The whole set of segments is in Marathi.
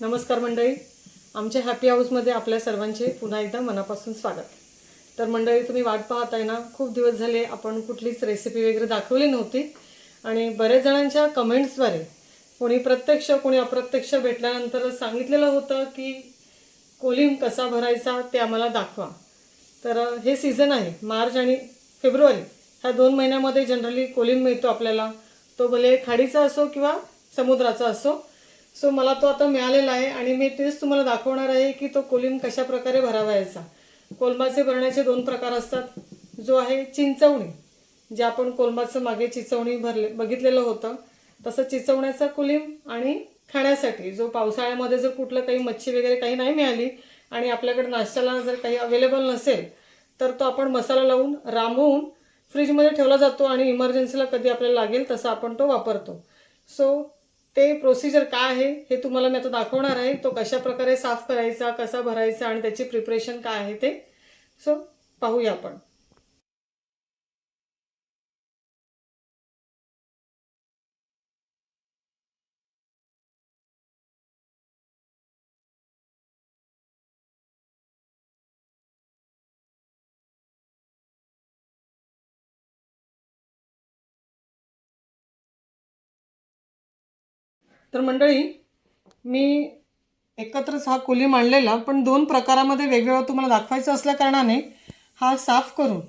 नमस्कार मंडळी. आमच्या हॅपी हाऊसमध्ये आपल्या सर्वांचे पुन्हा एकदा मनापासून स्वागत. तर मंडळी तुम्ही वाट पाहत आहे ना खूप दिवस झाले आपण कुठलीच रेसिपी वगैरे दाखवली नव्हती. आणि बरेच जणांच्या कमेंट्सद्वारे कोणी प्रत्यक्ष कोणी अप्रत्यक्ष भेटल्यानंतर सांगितलेलं होतं की कोलिम कसा भरायचा ते आम्हाला दाखवा. तर हे सीझन आहे मार्च आणि फेब्रुवारी. ह्या दोन महिन्यामध्ये जनरली कोलिम मिळतो आपल्याला. तो भले खाडीचा असो किंवा समुद्राचा असो सो मला तो आता मिळालेला आहे आणि मी तेच तुम्हाला दाखवणार आहे की तो कोलिम कशा प्रकारे भरावायचा. कोलमाचे भरण्याचे दोन प्रकार असतात. जो आहे चिंचवणी जे आपण कोलमाचं मागे चिचवणी भरले बघितलेलं होतं. तसं चिचवण्याचा कोलिम आणि खाण्यासाठी जो पावसाळ्यामध्ये जर कुठलं काही मच्छी वगैरे काही नाही मिळाली आणि आपल्याकडे नाश्त्याला जर काही अवेलेबल नसेल तर तो आपण मसाला लावून रांबवून फ्रीजमध्ये ठेवला जातो आणि इमर्जन्सीला कधी आपल्याला लागेल तसा आपण तो वापरतो. सो ते प्रोसिजर काय आहे हे तुम्हाला मी आता दाखवणार आहे. तो कशा प्रकारे साफ करायचा कसा भरायचा आणि त्याची प्रिपरेशन काय आहे ते. सो पाहूया आपण. तर मंडळी मी एकत्रच हा कोलिम आणलेला पण दोन प्रकारामध्ये वेगवेगळा तुम्हाला दाखवायचं असल्या कारणाने हा साफ करून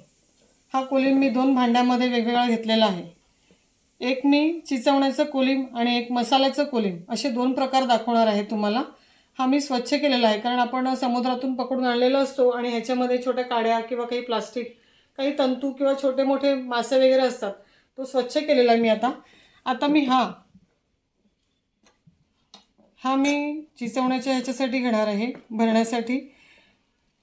हा कोलीम मी दोन भांड्यामध्ये वेगवेगळा घेतलेला आहे. एक मी चिचवण्याचं कोलीम आणि एक मसाल्याचं कोलिम असे दोन प्रकार दाखवणार आहे तुम्हाला. हा मी स्वच्छ केलेला आहे कारण आपण समुद्रातून पकडून आणलेला असतो आणि ह्याच्यामध्ये छोट्या काड्या किंवा काही प्लास्टिक काही तंतू किंवा छोटे मोठे मासे वगैरे असतात तो स्वच्छ केलेला आहे मी आता. आता मी हा हा मी चिचवण्याच्या ह्याच्यासाठी घेणार आहे भरण्यासाठी.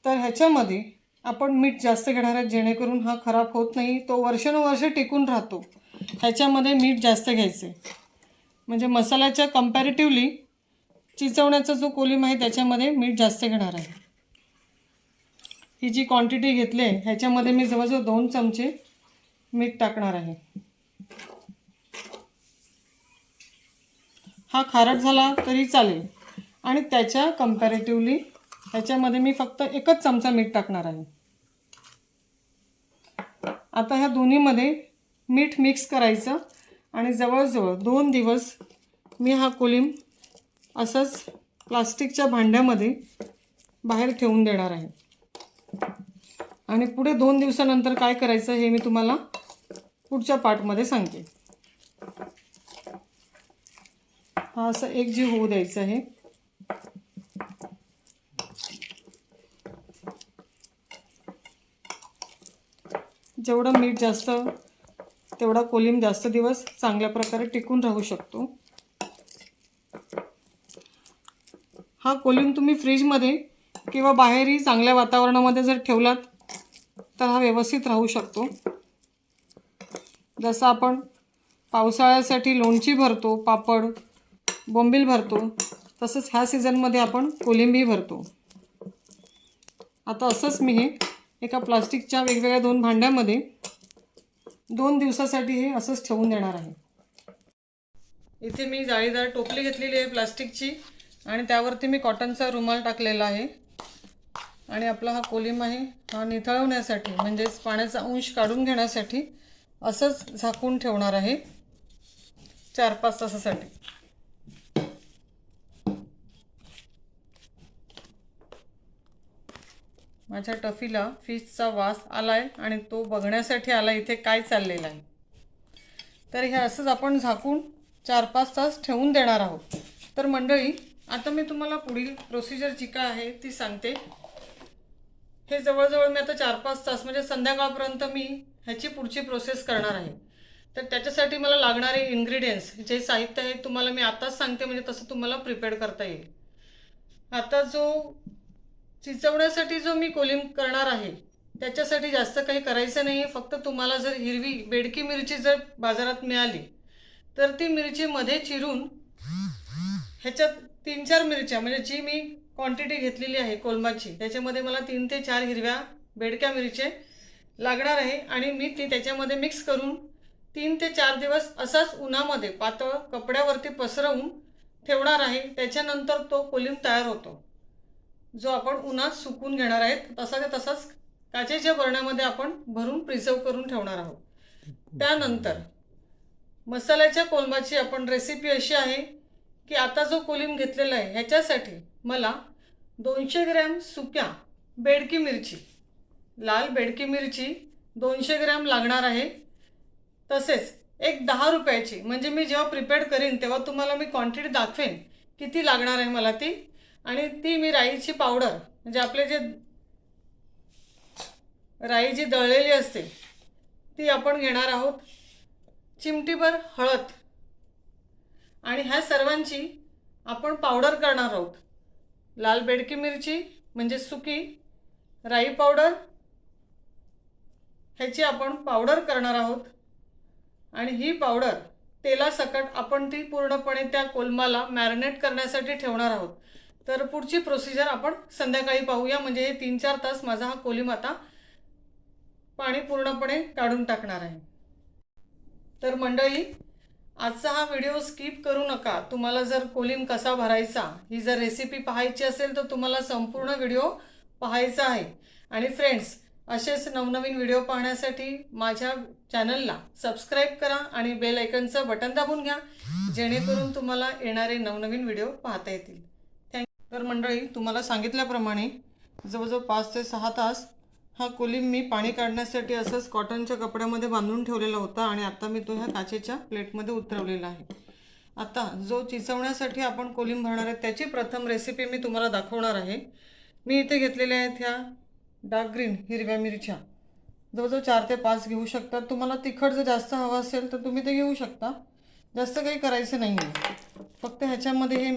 तर ह्याच्यामध्ये आपण मीठ जास्त घेणार आहे जेणेकरून हा खराब होत नाही तो वर्षानुवर्ष टिकून राहतो. ह्याच्यामध्ये मीठ जास्त घ्यायचे म्हणजे मसाल्याच्या कम्पॅरेटिवली चिचवण्याचा जो कोलिम आहे त्याच्यामध्ये मीठ जास्त घेणार आहे. ही जी क्वांटिटी घेतली आहे ह्याच्यामध्ये मी जवळजवळ दोन चमचे मीठ टाकणार आहे. हा खारट झाला तरी चालेल. आणि त्याच्या कम्पॅरेटिव्हली ह्याच्यामध्ये मी फक्त एकच चमचा मीठ टाकणार आहे. आता ह्या दोन्हीमध्ये मीठ मिक्स करायचं आणि जवळजवळ दोन दिवस मी हा कोलिम असंच प्लास्टिकच्या भांड्यामध्ये बाहेर ठेवून देणार आहे. आणि पुढे दोन दिवसानंतर काय करायचं हे मी तुम्हाला पुढच्या पार्टमध्ये सांगते. हा असं एक जीव होऊ द्यायचं आहे. जेवढं मीठ जास्त तेवढा कोलिम जास्त दिवस चांगल्या प्रकारे टिकून राहू शकतो. हा कोलिम तुम्ही फ्रीजमध्ये किंवा बाहेरही चांगल्या वातावरणामध्ये जर ठेवलात तर हा व्यवस्थित राहू शकतो. जसं आपण पावसाळ्यासाठी लोणची भरतो पापड बोंबील भरतो. तसंच ह्या सीझनमध्ये आपण कोलिंबी भरतो. आता असंच मी हे एका प्लास्टिकच्या वेगवेगळ्या दोन भांड्यामध्ये दोन दिवसासाठी हे असंच ठेवून देणार आहे. इथे मी जाळीदार टोपली घेतलेली आहे प्लास्टिकची आणि त्यावरती मी कॉटनचा रुमाल टाकलेला आहे. आणि आपला हा कोलिम आहे हा निथळवण्यासाठी म्हणजेच पाण्याचा अंश काढून घेण्यासाठी असंच झाकून ठेवणार आहे. चार पाच तासासाठी. माझ्या टफीला फिशचा वास आलाय आणि तो बघण्यासाठी आला इथे काय चाललेला आहे. तर हे असंच आपण झाकून चार पाच तास ठेवून देणार आहोत. तर मंडळी आता मी तुम्हाला पुढील प्रोसिजर जी काय आहे ती सांगते. हे जवळजवळ मी आता चार पाच तास म्हणजे संध्याकाळपर्यंत मी ह्याची पुढची प्रोसेस करणार आहे. तर त्याच्यासाठी मला लागणारे इन्ग्रेडियंट्स जे साहित्य आहे तुम्हाला मी आताच सांगते म्हणजे तसं तुम्हाला प्रिपेअर करता येईल. आता जो चिचवण्यासाठी जो मी कोलिम करणार आहे त्याच्यासाठी जास्त काही करायचं नाही. आहे फक्त तुम्हाला जर हिरवी बेडकी मिरची जर बाजारात मिळाली तर ती मिरची मध्ये चिरून ह्याच्यात तीन चार मिरच्या म्हणजे जी मी क्वांटिटी घेतलेली आहे कोलमाची त्याच्यामध्ये मला तीन ते चार हिरव्या बेडक्या मिरचे लागणार आहे आणि मी ती त्याच्यामध्ये मिक्स करून तीन ते चार दिवस असाच उन्हामध्ये पातळ कपड्यावरती पसरवून ठेवणार आहे. त्याच्यानंतर तो कोलिम तयार होतो. जो आपण उन्हात सुकून घेणार आहेत तसा तसाच काचेच्या बरण्यामध्ये आपण भरून प्रिझर्व करून ठेवणार आहोत. त्यानंतर मसाल्याच्या कोलमाची आपण रेसिपी अशी आहे की आता जो कोलिम घेतलेला आहे ह्याच्यासाठी मला दोनशे ग्रॅम सुक्या बेडकी मिरची लाल बेडकी मिरची दोनशे ग्रॅम लागणार आहे. तसेच एक दहा रुपयाची म्हणजे मी जेव्हा प्रिपेअर करीन तेव्हा तुम्हाला मी क्वांटिटी दाखवेन किती लागणार आहे मला ती. आणि ती मी राईची पावडर म्हणजे आपले जे राई जी दळलेली असते ती आपण घेणार आहोत. चिमटीभर हळद. आणि ह्या सर्वांची आपण पावडर करणार आहोत. लाल बेडकी मिरची म्हणजे सुकी राई पावडर ह्याची आपण पावडर करणार आहोत. आणि ही पावडर तेलासकट आपण ती पूर्णपणे त्या कोलमाला मॅरिनेट करण्यासाठी ठेवणार आहोत. तर पुढची प्रोसिजर आपण संध्याकाळी पाहूया. म्हणजे हे तीन चार तास माझा हा कोलिम आता पाणी पूर्णपणे काढून टाकणार आहे. तर मंडळी आजचा हा व्हिडिओ स्किप करू नका. तुम्हाला जर कोलिम कसा भरायचा ही जर रेसिपी पाहायची असेल तर तुम्हाला संपूर्ण व्हिडिओ पाहायचा आहे. आणि फ्रेंड्स असेच नवनवीन व्हिडिओ पाहण्यासाठी माझ्या चॅनलला सबस्क्राईब करा आणि बेल आयकनचं बटन दाबून घ्या जेणेकरून तुम्हाला येणारे नवनवीन व्हिडिओ पाहता येतील. तर मंडळी तुम्हाला सांगितल्याप्रमाणे जवळजवळ पाच ते सहा तास हा कोलिम मी पाणी काढण्यासाठी असंच कॉटनच्या कपड्यामध्ये बांधून ठेवलेला होता आणि आता मी तो ह्या काचेच्या प्लेटमध्ये उतरवलेला आहे. आता जो चिचवण्यासाठी आपण कोलिम भरणार आहे त्याची प्रथम रेसिपी मी तुम्हाला दाखवणार आहे. मी इथे घेतलेल्या आहेत ह्या डार्क ग्रीन हिरव्या मिरच्या. जवळजवळ चार ते पाच घेऊ शकता. तुम्हाला तिखट जर जास्त हवं असेल तर तुम्ही ते घेऊ शकता. जास्त काही करायचं नाही आहे फक्त ह्याच्यामध्ये हे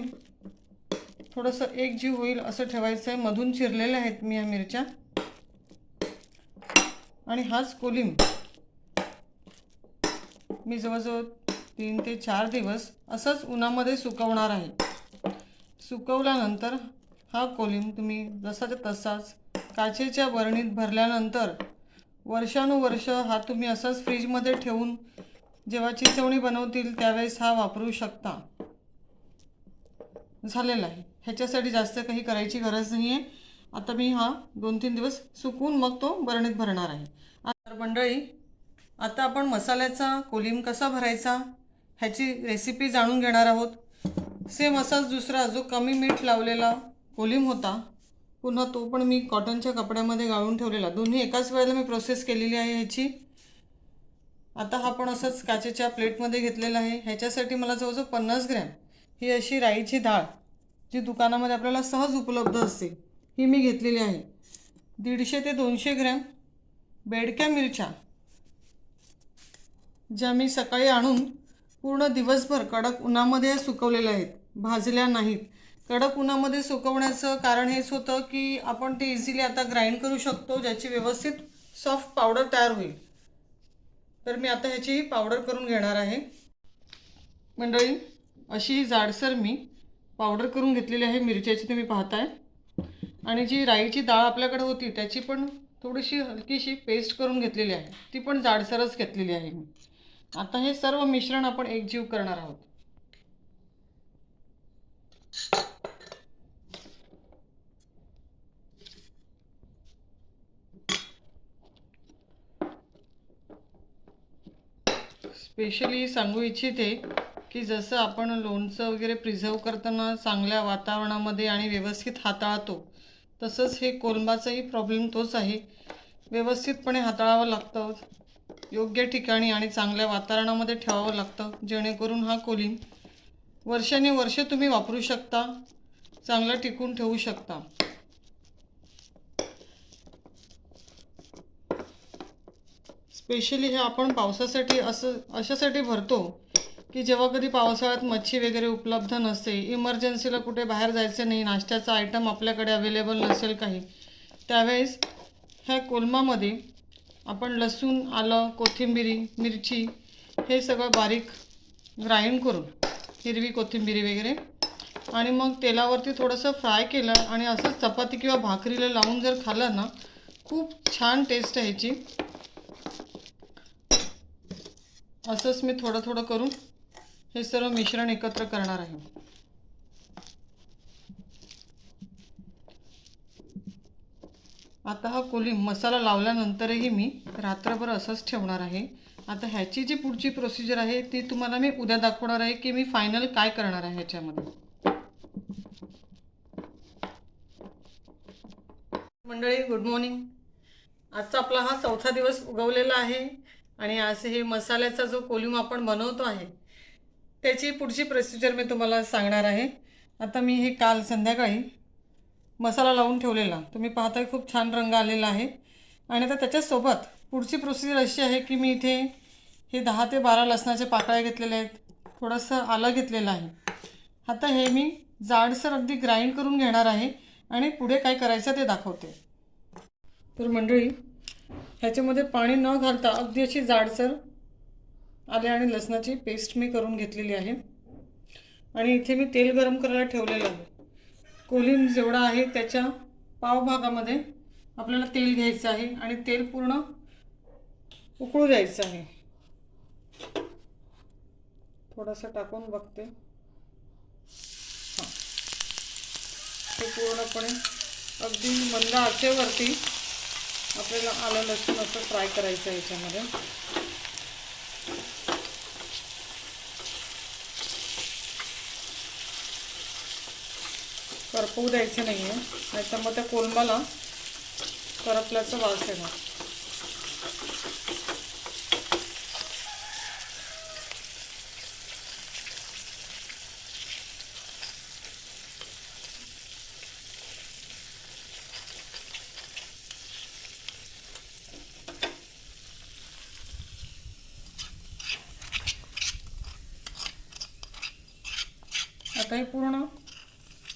थोडंसं एक जीव होईल असं ठेवायचं आहे मधून चिरलेल्या आहेत मी या मिरच्या. आणि हाच कोलिम. मी जवळजवळ तीन ते चार दिवस असंच उन्हामध्ये सुकवणार आहे. सुकवल्यानंतर हा कोलिम तुम्ही जसाच्या तसाच काचेच्या बरणीत भरल्यानंतर वर्षानुवर्ष हा तुम्ही असाच फ्रीजमध्ये ठेवून जेव्हा चिचवणी बनवतील त्यावेळेस हा वापरू शकता. झालेला आहे. ह्याच्यासाठी जास्त काही करायची गरज नाही आहे आता मी हा दोन तीन दिवस सुकून मग तो बरणीत भरणार आहे. तर मंडळी आता आपण मसाल्याचा कोलिम कसा भरायचा ह्याची रेसिपी जाणून घेणार आहोत. सेम असाच दुसरा जो कमी मीठ लावलेला कोलिम होता पुन्हा तो पण मी कॉटनच्या कपड्यामध्ये गाळून ठेवलेला. दोन्ही एकाच वेळेला मी प्रोसेस केलेली आहे ह्याची. आता हा पण असंच काचेच्या प्लेटमध्ये घेतलेला आहे. ह्याच्यासाठी मला जवळजवळ पन्नास ग्रॅम ही अशी राईची डाळ जी दुकानामध्ये आपल्याला सहज उपलब्ध असते ही मी घेतलेली आहे. दीडशे ते दोनशे ग्रॅम बेडक्या मिरच्या ज्या मी सकाळी आणून पूर्ण दिवसभर कडक उन्हामध्ये सुकवलेल्या आहेत भाजल्या नाहीत. कडक उन्हामध्ये सुकवण्याचं कारण हेच होतं की आपण ते इझिली आता ग्राइंड करू शकतो ज्याची व्यवस्थित सॉफ्ट पावडर तयार होईल. तर मी आता ह्याची पावडर करून घेणार आहे. मंडळी अशी जाडसर मी पावडर करून घेतलेली आहे मिरच्याची तुम्ही पाहताय. आणि जी राईची डाळ आपल्याकडे होती त्याची पण थोडीशी हलकीशी पेस्ट करून घेतलेली आहे. ती पण जाडसरच घेतलेली आहे मी. आता हे सर्व मिश्रण आपण एकजीव करणार आहोत. स्पेशली सांगू इच्छिते की जसं आपण लोणचं वगैरे प्रिझर्व करताना चांगल्या वातावरणामध्ये आणि व्यवस्थित हाताळतो तसंच हे कोलंबाचाही प्रॉब्लेम तोच आहे. व्यवस्थितपणे हाताळावं लागतं योग्य ठिकाणी आणि चांगल्या वातावरणामध्ये ठेवावं लागतं जेणेकरून हा कोलिम वर्षानुवर्ष तुम्ही वापरू शकता चांगला टिकून ठेवू शकता. स्पेशली हे आपण पावसासाठी असं अशासाठी भरतो की जेव्हा कधी पावसाळ्यात मच्छी वगैरे उपलब्ध नसते इमर्जन्सीला कुठे बाहेर जायचं नाही नाश्त्याचा आयटम आपल्याकडे अवेलेबल नसेल काही. त्यावेळेस ह्या कोलमामध्ये आपण लसूण आलं कोथिंबिरी मिरची हे सगळं बारीक ग्राइंड करून हिरवी कोथिंबिरी वगैरे आणि मग तेलावरती थोडंसं फ्राय केलं आणि असंच चपाती किंवा भाकरीला लावून जर खाल्लं ना खूप छान टेस्ट आहे ह्याची. असंच मी थोडं थोडं करून हे सर्व मिश्रण एकत्र करणार आहे. आता हा कोली मसाला लावल्यानंतरही मी रात्रभर असंच ठेवणार आहे. आता ह्याची जी पुढची प्रोसिजर आहे ती तुम्हाला मी उद्या दाखवणार आहे की मी फायनल काय करणार आहे ह्याच्यामध्ये. मंडळी गुड मॉर्निंग आजचा आपला हा चौथा दिवस उगवलेला आहे आणि आज हे मसाल्याचा जो कोल्यूम आपण बनवतो आहे त्याची पुढची प्रोसिजर मी तुम्हाला सांगणार आहे. आता मी हे काल संध्याकाळी मसाला लावून ठेवलेला. तुम्ही पाहताय खूप छान रंग आलेला आहे. आणि आता त्याच्यासोबत पुढची प्रोसिजर अशी आहे की मी इथे हे दहा ते बारा लसणाच्या पाकळ्या घेतलेल्या आहेत. थोडंसं आलं घेतलेलं आहे. आता हे मी जाडसर अगदी ग्राइंड करून घेणार आहे आणि पुढे काय करायचं ते दाखवते. तर मंडळी ह्याच्यामध्ये पाणी न घालता अगदी अशी जाडसर आले आणि लसणाची पेस्ट मी करून घेतलेली आहे. आणि इथे मी तेल गरम करायला ठेवलेलं आहे. कोलिम जेवढा आहे त्याच्या पावभागामध्ये आपल्याला तेल घ्यायचं आहे आणि तेल पूर्ण उकळू द्यायचं आहे. थोडंसं टाकून बघते. हां. ते पूर्णपणे अगदी मंद आचेवरती आपल्याला आलं लसूण असं फ्राय करायचं आहे याच्यामध्ये. करपवू द्यायचे नाही आहे नाहीतर मग त्या कोलंबाला करपल्याचा वास येणार. आता हे पूर्ण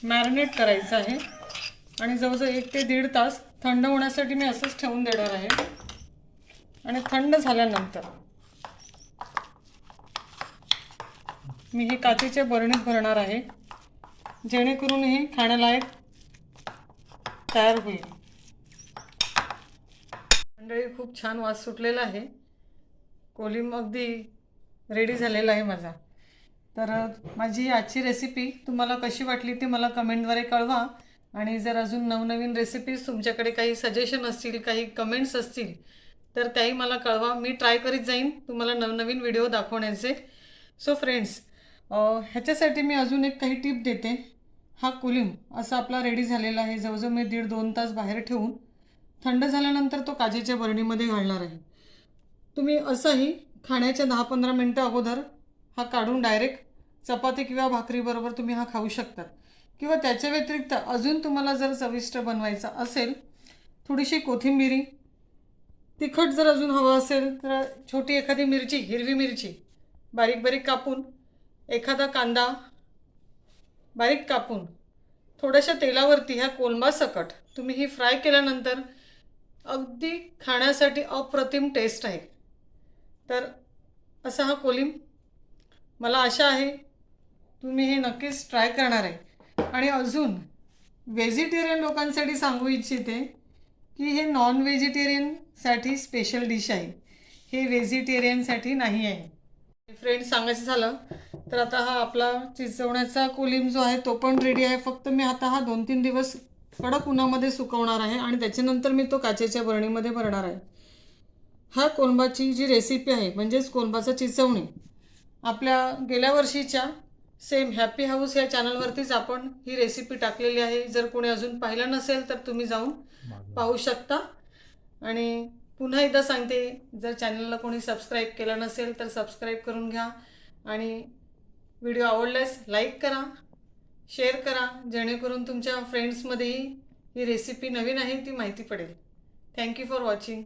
मॅरिनेट करायचं आहे. आणि जवळजवळ एक ते दीड तास थंड होण्यासाठी मी असंच ठेवून देणार आहे. आणि थंड झाल्यानंतर मी हे काचेच्या बरणीत भरणार आहे. जेणेकरून हे खाण्यालायक तयार होईल. मंडळी खूप छान वास सुटलेला आहे. कोलिम अगदी रेडी झालेला आहे माझा. तर माझी आजची रेसिपी तुम्हाला कशी वाटली ती मला कमेंटद्वारे कळवा. आणि जर अजून नवनवीन रेसिपीज तुमच्याकडे काही सजेशन असतील काही कमेंट्स असतील तर त्याही मला कळवा. मी ट्राय करीत जाईन तुम्हाला नवनवीन व्हिडिओ दाखवण्याचे. सो फ्रेंड्स ह्याच्यासाठी मी अजून एक काही टिप देते. हा कुलिम असा आपला रेडी झालेला आहे. जवळजवळ मी दीड दोन तास बाहेर ठेवून थंड झाल्यानंतर तो काजेच्या बरणीमध्ये घालणार आहे. तुम्ही असंही खाण्याच्या दहा पंधरा मिनटं अगोदर हा काढून डायरेक्ट चपाती किंवा भाकरीबरोबर तुम्ही हा खाऊ शकतात. किंवा त्याच्या व्यतिरिक्त अजून तुम्हाला जर चविष्ट बनवायचा असेल थोडीशी कोथिंबिरी तिखट जर अजून हवं असेल तर छोटी एखादी मिरची हिरवी मिरची बारीक बारीक कापून एखादा कांदा बारीक कापून थोड्याशा तेलावरती ह्या कोलंबा सकट तुम्ही ही फ्राय केल्यानंतर अगदी खाण्यासाठी अप्रतिम टेस्ट आहे. तर असा हा कोलिम मला आशा आहे तुम्ही हे नक्कीच ट्राय करणार आहे. आणि अजून व्हेजिटेरियन लोकांसाठी सांगू इच्छिते की हे नॉन व्हेजिटेरियनसाठी स्पेशल डिश आहे. हे व्हेजिटेरियनसाठी नाही आहे. फ्रेंड सांगायचं झालं तर आता हा आपला चिचवण्याचा कोलिम जो आहे तो पण रेडी आहे. फक्त मी आता हा दोन तीन दिवस कडक उन्हामध्ये सुकवणार आहे आणि त्याच्यानंतर मी तो काचेच्या बरणीमध्ये भरणार आहे. हा कोलंबाची जी रेसिपी आहे म्हणजेच कोलंबाचं चिचवणी आपल्या गेल्या वर्षीच्या सेम हॅपी हाऊस या चॅनलवरतीच आपण ही रेसिपी टाकलेली आहे. जर कोणी अजून पाहिलं नसेल तर तुम्ही जाऊन पाहू शकता. आणि पुन्हा एकदा सांगते जर चॅनलला कोणी सबस्क्राईब केलं नसेल तर सबस्क्राईब करून घ्या. आणि व्हिडिओ आवडल्यास लाईक करा शेअर करा जेणेकरून तुमच्या फ्रेंड्समध्येही ही रेसिपी नवीन आहे ती माहिती पडेल. Thank you for watching